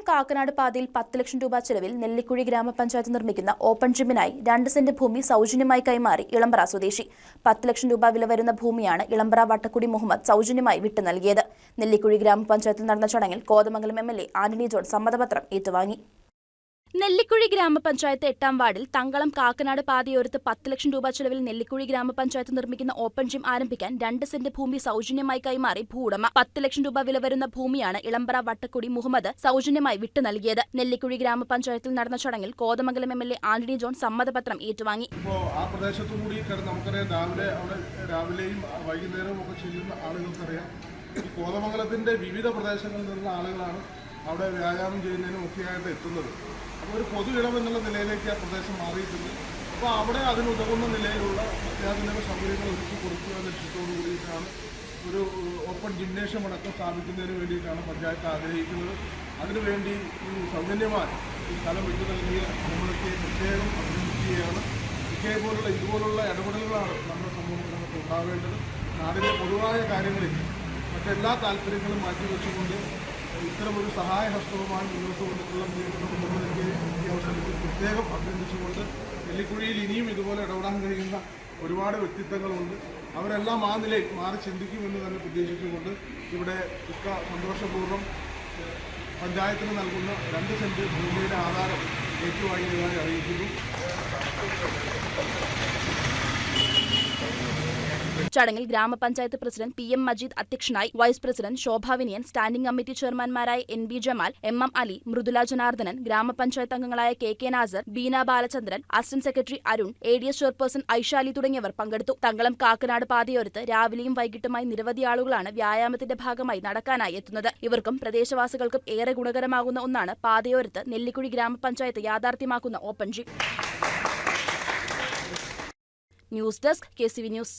തങ്കളം കാക്കനാട് പാതയിൽ പത്ത് ലക്ഷം രൂപ ചെലവിൽ നെല്ലിക്കുഴി ഗ്രാമപഞ്ചായത്ത് നിർമ്മിക്കുന്ന ഓപ്പൺ ജിമ്മിനായി രണ്ട് സെന്റ് ഭൂമി സൗജന്യമായി കൈമാറി ഇളമ്പ്ര സ്വദേശി. പത്ത് ലക്ഷം രൂപ വില വരുന്ന ഭൂമിയാണ് ഇളമ്പ്ര വട്ടക്കുടി മുഹമ്മദ് സൗജന്യമായി വിട്ടു നൽകിയത്. നെല്ലിക്കുഴി ഗ്രാമപഞ്ചായത്തിൽ നടന്ന ചടങ്ങിൽ Kothamangalam M L A Antony John സമ്മതപത്രം ഏറ്റുവാങ്ങി. നെല്ലിക്കുഴി ഗ്രാമപഞ്ചായത്ത് എട്ടാം വാർഡിൽ തങ്കളം കാക്കനാട് പാതയോരത്ത് പത്ത് ലക്ഷം രൂപ ചെലവിൽ നെല്ലിക്കുഴി ഗ്രാമപഞ്ചായത്ത് നിർമ്മിക്കുന്ന ഓപ്പൺ ജിം ആരംഭിക്കാൻ രണ്ട് സെന്റ് ഭൂമി സൗജന്യമായി കൈമാറി ഭൂവുടമ. പത്ത് ലക്ഷം രൂപ വില വരുന്ന ഭൂമിയാണ് ഇളമ്പറ വട്ടക്കുടി മുഹമ്മദ് സൗജന്യമായി വിട്ടു നൽകിയത്. നെല്ലിക്കുഴി ഗ്രാമപഞ്ചായത്തിൽ നടന്ന ചടങ്ങിൽ Kothamangalam M L A Antony John സമ്മതപത്രം ഏറ്റുവാങ്ങി. കോതമംഗലത്തിന്റെ അവിടെ വൈകുന്നേരവും ഒക്കെ ചെയ്യുന്ന കോതമംഗലത്തിന്റെ വിവിധ പ്രദേശങ്ങളിൽ നിന്നുള്ള ആളുകളാണ് അവിടെ വ്യായാമം ചെയ്യുന്നതിനും ഒക്കെയായിട്ട് എത്തുന്നത്. അപ്പോൾ ഒരു പൊതു ഇടം എന്നുള്ള നിലയിലേക്ക് ആ പ്രദേശം മാറിയിട്ടുണ്ട്. അപ്പോൾ അവിടെ അതിനുതകുന്ന നിലയിലുള്ള അത്യാധുനിക സൗകര്യങ്ങൾ ഒരുക്കി കൊടുക്കുക എന്ന ലക്ഷ്യത്തോടു കൂടിയിട്ടാണ് ഒരു ഓപ്പൺ ജിംനേഷ്യം അടക്കം സ്ഥാപിക്കുന്നതിന് വേണ്ടിയിട്ടാണ് പഞ്ചായത്ത് ആഗ്രഹിക്കുന്നത്. അതിനുവേണ്ടി ഈ സൗജന്യമായി ഈ സ്ഥലം വിട്ടു നൽകിയ നമ്മളൊക്കെ പ്രത്യേകം അഭിനന്ദിക്കുകയാണ്. ഇതേപോലുള്ള ഇതുപോലുള്ള ഇടപെടലുകളാണ് നമ്മുടെ സമൂഹത്തിൽ നമുക്ക് ഉണ്ടാവേണ്ടത്. നാടിലെ പൊതുവായ കാര്യങ്ങളിൽ മറ്റെല്ലാ താല്പര്യങ്ങളും മാറ്റിവെച്ചുകൊണ്ട് ഇത്തരമൊരു സഹായഹസ്തവുമായി മുന്നോട്ട് വന്നിട്ടുള്ള കുടുംബങ്ങൾക്ക് ഈ അവസരത്തിൽ പ്രത്യേകം അഭിനന്ദിച്ചുകൊണ്ട് നെല്ലിക്കുഴിയിൽ ഇനിയും ഇതുപോലെ ഇടപെടാൻ കഴിയുന്ന ഒരുപാട് വ്യക്തിത്വങ്ങളുണ്ട്. അവരെല്ലാം ആ നിലയിൽ മാറി ചിന്തിക്കുമെന്ന് തന്നെ പ്രതീക്ഷിച്ചുകൊണ്ട് ഇവിടെ ഇക്ക സന്തോഷപൂർവം പഞ്ചായത്തിന് നൽകുന്ന രണ്ട് സെന്റ് ഭൂമിയുടെ ആധാരം ഏറ്റുവാങ്ങിയതായി അറിയിക്കുന്നു. ചടങ്ങിൽ ഗ്രാമപഞ്ചായത്ത് പ്രസിഡന്റ് പി എം മജീദ് അധ്യക്ഷനായി vice president Shobha Vinayan standing committee ചെയർമാൻമാരായ N B Jamal M M Ali Mridula Janardhanan gramapanchayat അംഗങ്ങളായ K K Nasar Beena Balachandran assistant secretary Arun A D S chairperson Aishali തുടങ്ങിയവർ പങ്കെടുത്തു. തങ്കളം കാക്കനാട് പാതയോരത്ത് രാവിലെയും വൈകിട്ടുമായി നിരവധി ആളുകളാണ് വ്യായാമത്തിന്റെ ഭാഗമായി നടക്കാനായി എത്തുന്നത്. ഇവർക്കും പ്രദേശവാസികൾക്കും ഏറെ ഗുണകരമാകുന്ന ഒന്നാണ് പാതയോരത്ത് നെല്ലിക്കുഴി ഗ്രാമപഞ്ചായത്ത് യാഥാർത്ഥ്യമാക്കുന്ന open gym. News desk K C V news.